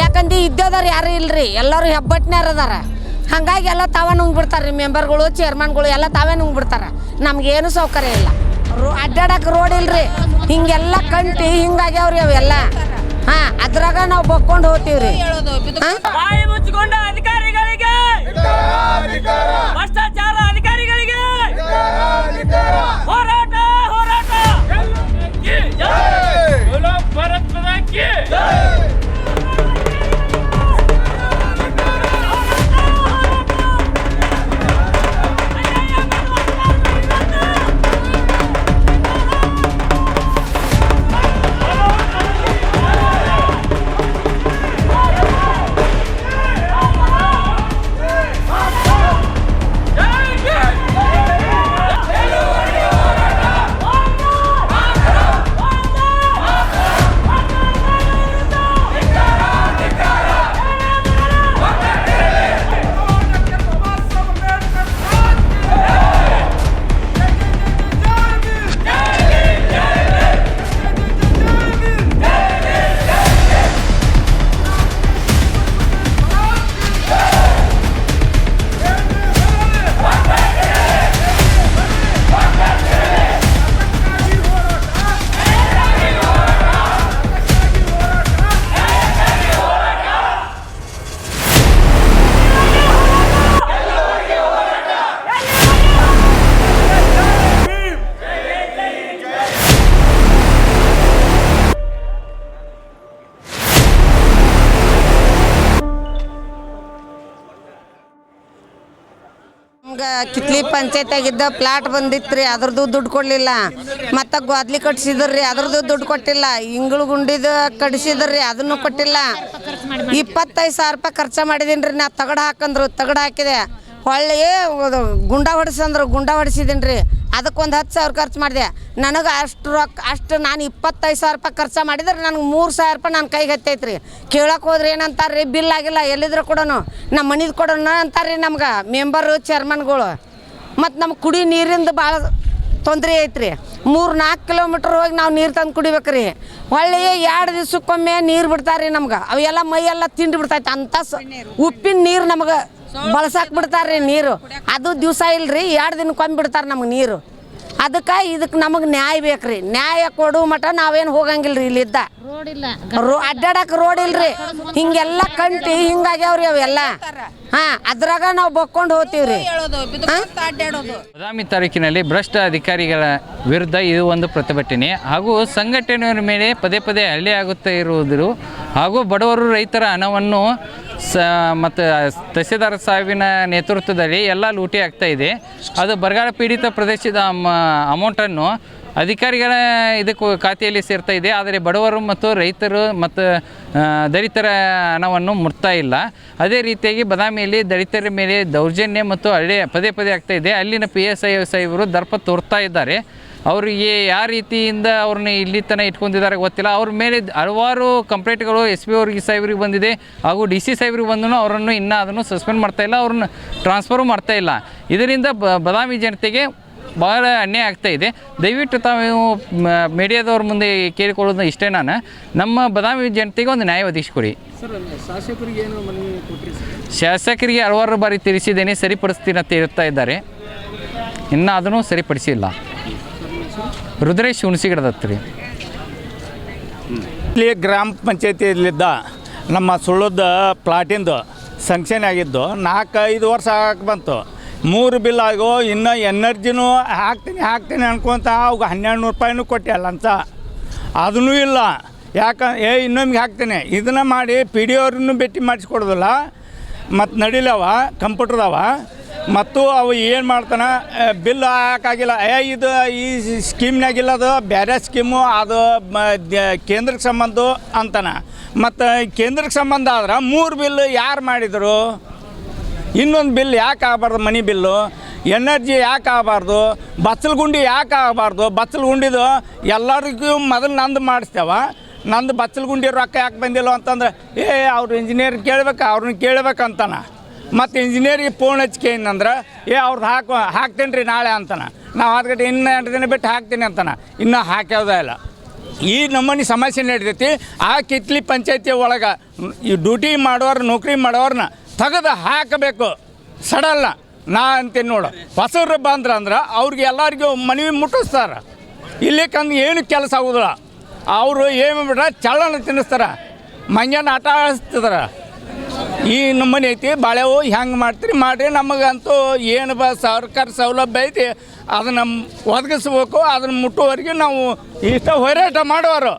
ಯಾಕಂದ್ರೆ ಇದ್ದೋದವ್ರು ಯಾರು ಇಲ್ರಿ ಎಲ್ಲರೂ ಹೆಬ್ಬಟ್ಟಿನಾರ ಅದಾರ. ಹಂಗಾಗಿ ಎಲ್ಲ ತಾವೇ ನುಂಗ್ಬಿಡ್ತಾರೆ ರೀ ಮೆಂಬರ್ಗಳು ಚೇರ್ಮನ್ಗಳು ಎಲ್ಲ ತಾವೇ ನುಂಗ್ಬಿಡ್ತಾರೆ. ನಮ್ಗೇನು ಸೌಕರ್ಯ ಇಲ್ಲ. ರೋ ಅಡ್ಡಾಡಕ್ಕೆ ರೋಡ್ ಇಲ್ರಿ ಹಿಂಗೆಲ್ಲ ಕಂಟಿ ಹಿಂಗಾಗ್ಯಾವ್ರಿ ಅವೆಲ್ಲ. ಹಾ ಅದ್ರಾಗ ನಾವು ಬಕ್ಕೊಂಡು ಹೋಗ್ತೀವಿ ರೀ ಬಾಯಿ ಮುಚ್ಚಿಕೊಂಡ ಅಧಿಕಾರಿಗಳಿಗೆ. ಭ್ರಷ್ಟಾಚಾರ ನಮ್ಗೆ ಕಿತ್ಲಿ ಪಂಚಾಯತ್ಯಾಗಿದ್ದ ಪ್ಲಾಟ್ ಬಂದಿತ್ತು ರೀ ಅದ್ರದ್ದು ದುಡ್ಡು ಕೊಡಲಿಲ್ಲ. ಮತ್ತು ಗ್ವಾದ್ಲಿ ಕಟ್ಸಿದ್ರಿ, ಅದ್ರದ್ದು ದುಡ್ಡು ಕೊಟ್ಟಿಲ್ಲ. ಇಂಗಳು ಗುಂಡಿದ ಕಡಿಸಿದ್ರಿ ಅದನ್ನು ಕೊಟ್ಟಿಲ್ಲ. ಇಪ್ಪತ್ತೈದು ಸಾವಿರ ರೂಪಾಯಿ ಖರ್ಚು ಮಾಡಿದೀನಿ ರೀ ನಾ ತಗಡು ಹಾಕಂದ್ರು, ತಗಡು ಹಾಕಿದೆ. ಹೊಳ್ಳಿ ಗುಂಡ ಹೊಡಿಸಂದ್ರು ಗುಂಡ ಹೊಡೆಸಿದ್ದೀನಿ ರೀ ಅದಕ್ಕೊಂದು ಹತ್ತು ಸಾವಿರ ಖರ್ಚು ಮಾಡಿದೆ. ನನಗೆ ಅಷ್ಟು ರೊಕ್ಕ ಅಷ್ಟು ನಾನು ಇಪ್ಪತ್ತೈದು ಸಾವಿರ ರೂಪಾಯಿ ಖರ್ಚು ಮಾಡಿದ್ರೆ ನನಗೆ ಮೂರು ಸಾವಿರ ರೂಪಾಯಿ ನನ್ನ ಕೈಗೆ ಹತ್ತೈತೆ ರೀ ಕೇಳಕ್ಕೆ ಹೋದ್ರೆ ಏನಂತಾರೆ ರೀ ಬಿಲ್ ಆಗಿಲ್ಲ, ಎಲ್ಲಿದ್ರು ಕೊಡೋನು. ನಮ್ಮ ಮನಿದು ಕೊಡೋಣ ಅಂತಾರೆ ರೀ ನಮ್ಗೆ ಮೆಂಬರು, ಚೇರ್ಮನ್ಗಳು. ಮತ್ತು ನಮ್ಮ ಕುಡಿ ನೀರಿಂದು ಭಾಳ ತೊಂದರೆ ಐತ್ರಿ. ಮೂರು ನಾಲ್ಕು ಕಿಲೋಮೀಟ್ರ್ ಹೋಗಿ ನಾವು ನೀರು ತಂದು ಕುಡಿಬೇಕು ರೀ ಹೊಳ್ಳಿ ಎರಡು ದಿವ್ಸಕ್ಕೊಮ್ಮೆ ನೀರು ಬಿಡ್ತಾರೆ ರೀ ನಮ್ಗೆ. ಅವೆಲ್ಲ ಮೈಯೆಲ್ಲ ತಿಂದು ಬಿಡ್ತೈತೆ. ಅಂತ ಉಪ್ಪಿನ ನೀರು ನಮ್ಗೆ ಬಳಸಕ್ಕೆ ಬಿಡ್ತಾರೆ ರೀ ನೀರು. ಅದು ದಿವಸ ಇಲ್ರಿ ಎರಡು ದಿನಕ್ಕೊಮ್ಮೆ ಬಿಡ್ತಾರೆ ನಮ್ಗೆ ನೀರು. ಅದಕ್ಕೆ ಇದಕ್ಕೆ ನಮಗೆ ನ್ಯಾಯ ಬೇಕ್ರಿ. ರೀ ನ್ಯಾಯ ಕೊಡು ಮಟ ನಾವೇನು ಹೋಗಂಗಿಲ್ಲ ರೀ ಇಲ್ಲಿದ್ದ. ರೋಡ್ ಇಲ್ಲ ರೋ ಅಡ್ಡಾಡಕ್ಕೆ ರೋಡ್ ಇಲ್ರಿ. ಹಿಂಗೆಲ್ಲ ಕಂಟಿ ಹಿಂಗಾಗ್ಯಾವ್ರಿ ಅವೆಲ್ಲ. ಹಾ ಅದ್ರಾಗ ನಾವು ಬಕ್ಕೊಂಡು ಹೋಗ್ತೀವ್ರಿ? ಬಾದಾಮಿ ತಾಲೂಕಿನಲ್ಲಿ ಭ್ರಷ್ಟ ಅಧಿಕಾರಿಗಳ ವಿರುದ್ಧ ಇದು ಒಂದು ಪ್ರತಿಭಟನೆ. ಹಾಗೂ ಸಂಘಟನೆಯ ಮೇಲೆ ಪದೇ ಪದೇ ಹಳ್ಳಿ ಆಗುತ್ತಾ ಇರುವುದು ಹಾಗೂ ಬಡವರು ರೈತರ ಹಣವನ್ನು ಸ ಮತ್ತು ತಹಸೀಲ್ದಾರ್ ಸಾಹೇಬಿನ ನೇತೃತ್ವದಲ್ಲಿ ಎಲ್ಲ ಲೂಟಿ ಆಗ್ತಾ ಇದೆ. ಅದು ಬರಗಾಲ ಪೀಡಿತ ಪ್ರದೇಶದ ಅಮೌಂಟನ್ನು ಅಧಿಕಾರಿಗಳ ಇದಕ್ಕೆ ಖಾತೆಯಲ್ಲಿ ಸೇರ್ತಾ ಇದೆ. ಆದರೆ ಬಡವರು ಮತ್ತು ರೈತರು ಮತ್ತು ದಲಿತರ ಹಣವನ್ನು ಮುಟ್ತಾ ಇಲ್ಲ. ಅದೇ ರೀತಿಯಾಗಿ ಬದಾಮಿಯಲ್ಲಿ ದಲಿತರ ಮೇಲೆ ದೌರ್ಜನ್ಯ ಮತ್ತು ಹಳ್ಳಿ ಪದೇ ಪದೇ ಆಗ್ತಾ ಇದೆ. ಅಲ್ಲಿನ ಪಿ ಎಸ್ ಐ ಸಾಹೇಬರು ದರ್ಪ ತೋರ್ತಾ ಇದ್ದಾರೆ. ಅವರಿಗೆ ಯಾವ ರೀತಿಯಿಂದ ಅವ್ರನ್ನ ಇಲ್ಲಿ ತನಕ ಇಟ್ಕೊಂಡಿದ್ದಾರೆ ಗೊತ್ತಿಲ್ಲ. ಅವ್ರ ಮೇಲೆ ಹಲವಾರು ಕಂಪ್ಲೇಂಟ್ಗಳು ಎಸ್ ಪಿ ಅವ್ರಿಗೆ ಸಾಹೇಬ್ರಿಗೆ ಬಂದಿದೆ. ಹಾಗೂ ಡಿ ಸಿ ಸಾಹೇಬ್ರಿಗೆ ಬಂದನು ಅವರನ್ನು ಇನ್ನೂ ಅದನ್ನು ಸಸ್ಪೆಂಡ್ ಮಾಡ್ತಾ ಇಲ್ಲ. ಅವ್ರನ್ನ ಟ್ರಾನ್ಸ್ಫರು ಮಾಡ್ತಾ ಇಲ್ಲ. ಇದರಿಂದ ಬದಾಮಿ ಜನತೆಗೆ ಭಾಳ ಅನ್ಯಾಯ ಆಗ್ತಾ ಇದೆ. ದಯವಿಟ್ಟು ತಾವು ಮೀಡಿಯಾದವ್ರ ಮುಂದೆ ಕೇಳಿಕೊಳ್ಳೋದು ಇಷ್ಟೇ ನಾನು. ನಮ್ಮ ಬದಾಮಿ ಜನತೆಗೆ ಒಂದು ನ್ಯಾಯ ಒದಗಿಸ್ಕೊಡಿ. ಶಾಸಕರಿಗೆ ಹಲವಾರು ಬಾರಿ ತಿಳಿಸಿದ್ದೇನೆ ಸರಿಪಡಿಸ್ತೀನಿ ಅಂತ ಹೇಳ್ತಾ ಇದ್ದಾರೆ. ಇನ್ನು ಅದನ್ನು ಸರಿಪಡಿಸಿಲ್ಲ. ರುದ್ರೇಶ್ ಹುಣಸಿಗಿಡದತ್ರಿ ರೀ ಇಲ್ಲಿ ಗ್ರಾಮ ಪಂಚಾಯತಿಯಲ್ಲಿದ್ದ ನಮ್ಮ ಸುಳ್ಳದ ಪ್ಲಾಟಿಂದು ಸಂಕ್ಷನ್ ಆಗಿದ್ದು ನಾಲ್ಕೈದು ವರ್ಷ ಆಗಕ್ಕೆ ಬಂತು. ಮೂರು ಬಿಲ್ ಆಗೋ, ಇನ್ನು ಎನರ್ಜಿನೂ ಹಾಕ್ತೀನಿ ಹಾಕ್ತೀನಿ ಅನ್ಕೊಂತ ಅವ್ಗೆ ಹನ್ನೆರಡು ನೂರು ರೂಪಾಯಿನೂ ಕೊಟ್ಟೆ ಅಂತ. ಅದನ್ನೂ ಇಲ್ಲ. ಯಾಕ, ಏ ಇನ್ನೊಮ್ಗೆ ಹಾಕ್ತೀನಿ. ಇದನ್ನು ಮಾಡಿ ಪಿ ಡಿ ಅವ್ರನ್ನೂ ಭೇಟಿ ಮಾಡಿಸ್ಕೊಡೋದಿಲ್ಲ. ಮತ್ತು ನಡಿಲವ, ಕಂಪ್ಯೂಟ್ರದವ. ಮತ್ತು ಅವು ಏನು ಮಾಡ್ತಾನೆ ಬಿಲ್ ಹಾಕಾಗಿಲ್ಲ ಏ, ಇದು ಈ ಸ್ಕೀಮ್ನಾಗಿಲ್ಲ ಅದು ಬೇರೆ ಸ್ಕೀಮು, ಅದು ಕೇಂದ್ರಕ್ಕೆ ಸಂಬಂಧ ಅಂತಾನೆ. ಮತ್ತು ಕೇಂದ್ರಕ್ಕೆ ಸಂಬಂಧ ಆದ್ರೆ ಮೂರು ಬಿಲ್ ಯಾರು ಮಾಡಿದರು? ಇನ್ನೊಂದು ಬಿಲ್ ಯಾಕೆ ಆಗಬಾರ್ದು? ಮನಿ ಬಿಲ್ಲು. ಎನರ್ಜಿ ಯಾಕೆ ಆಗಬಾರ್ದು? ಬಚ್ಚಲಗುಂಡಿ ಯಾಕೆ ಆಗಬಾರ್ದು? ಬಚ್ಚಲಗುಂಡಿದು ಎಲ್ಲರಿಗೂ ಮೊದಲು ನಂದು ಮಾಡಿಸ್ತೇವ. ನಂದು ಬಚ್ಚಲಗುಂಡಿ ರೊಕ್ಕ ಯಾಕೆ ಬಂದಿಲ್ಲ ಅಂತಂದ್ರೆ, ಏ, ಅವ್ರು ಇಂಜಿನಿಯರ್ ಕೇಳ್ಬೇಕು ಅವ್ರನ್ನ ಕೇಳ್ಬೇಕಂತಾನ ಮತ್ತು ಇಂಜಿನಿಯರಿಗೆ ಫೋನ್ ಏನಂದ್ರೆ ಏ ಅವ್ರದ್ದು ಹಾಕು ಹಾಕ್ತೀನಿ ರೀ ನಾಳೆ ಅಂತಾನೆ. ನಾವು ಹತ್ತು ಗಂಟೆ ಇನ್ನು ಎಂಟು ದಿನ ಬಿಟ್ಟು ಹಾಕ್ತೀನಿ ಅಂತಾನೆ. ಇನ್ನೂ ಹಾಕ್ಯೋದೇ ಇಲ್ಲ. ಈ ನಮ್ಮನೆ ಸಮಸ್ಯೆ ನಡೀತೈತಿ ಆ ಕಿತ್ಲಿ ಪಂಚಾಯತಿ ಒಳಗೆ ಈ ಡ್ಯೂಟಿ ಮಾಡೋರು, ನೌಕರಿ ಮಾಡೋರನ್ನ ತೆಗೆದು ಹಾಕಬೇಕು. ಸಡಲ್ಲ. ನಾ ಅಂತೀನಿ ನೋಡು. ಹೊಸರು ಬಂದ್ರ ಅಂದ್ರೆ ಅವ್ರಿಗೆ ಎಲ್ಲರಿಗೂ ಮನವಿ ಮುಟ್ಟಿಸ್ತಾರ. ಇಲ್ಲಿಕಂದು ಏನು ಕೆಲಸ ಆಗೋದಿಲ್ಲ. ಅವರು ಏನು ಬಿಟ್ರ ಚಳ್ಳನ ತಿನ್ನಿಸ್ತಾರ. ಮಂಜಾನ ಆಟ ಆಡಿಸ್ತಿದಾರೆ. ಈ ನಮ್ಮನೆ ಐತಿ ಬಾಳೆವು ಹೆಂಗೆ ಮಾಡ್ತೀರಿ ಮಾಡಿರಿ. ನಮಗಂತೂ ಏನು ಬ ಸರ್ಕಾರ ಸೌಲಭ್ಯ ಐತಿ. ಅದನ್ನು ಒದಗಿಸ್ಬೇಕು. ಅದನ್ನ ಮುಟ್ಟುವವರೆಗೆ ನಾವು ಇಷ್ಟ ಹೋರಾಟ ಮಾಡೋರು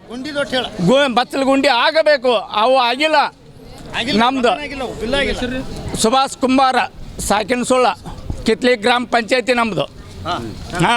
ಗು ಬಚ್ಚಲು ಗುಂಡಿ ಆಗಬೇಕು. ಅವು ಆಗಿಲ್ಲ. ನಮ್ದು. ಸುಭಾಷ್ ಕುಂಬಾರ ಸಾಕಿನ ಸುಳ್ಳ ಕಿತ್ಲಿ ಗ್ರಾಮ ಪಂಚಾಯತಿ ನಮ್ಮದು ಹಾಂ.